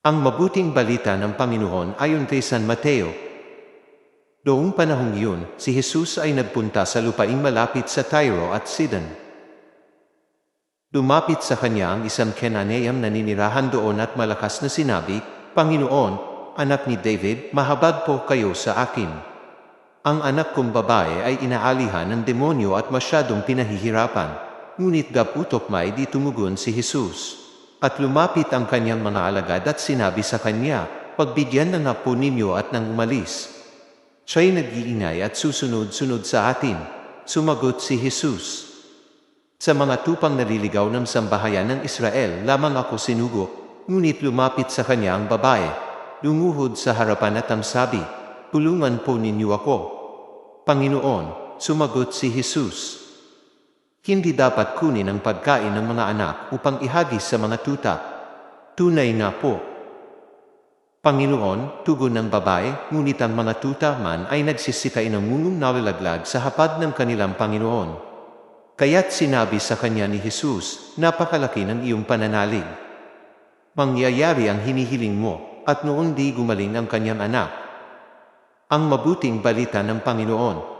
Ang mabuting balita ng Panginoon ayon kay San Mateo. Noong panahong iyon, si Jesus ay nagpunta sa lupaing malapit sa Tyro at Sidon. Lumapit sa kanya ang isang Kenaneam na ninirahan doon at malakas na sinabi, Panginoon, anak ni David, mahabag po kayo sa akin. Ang anak kong babae ay inaalihan ng demonyo at masyadong pinahihirapan. Ngunit gaputok may di tumugon si Jesus. At lumapit ang kanyang mga alagad at sinabi sa kanya, Pagbigyan na nga po ninyo at nang umalis. Siya'y nag-iingay at susunod-sunod sa atin. Sumagot si Jesus. Sa mga tupang naliligaw ng sambahayan ng Israel, lamang ako sinugo, ngunit lumapit sa kanya ang babae. Lumuhod sa harapan at ang sabi, Tulungan po ninyo ako. Panginoon, sumagot si Jesus. Hindi dapat kunin ang pagkain ng mga anak upang ihagis sa mga tuta. Tunay nga po. Panginoon, tugon ng babae, ngunit ang mga tuta man ay nagsisikay ng mungong nalalaglag sa hapad ng kanilang Panginoon. Kaya't sinabi sa kanya ni Jesus, napakalaki ng iyong pananalig. Mangyayari ang hinihiling mo, at noon di gumaling ang kanyang anak. Ang mabuting balita ng Panginoon.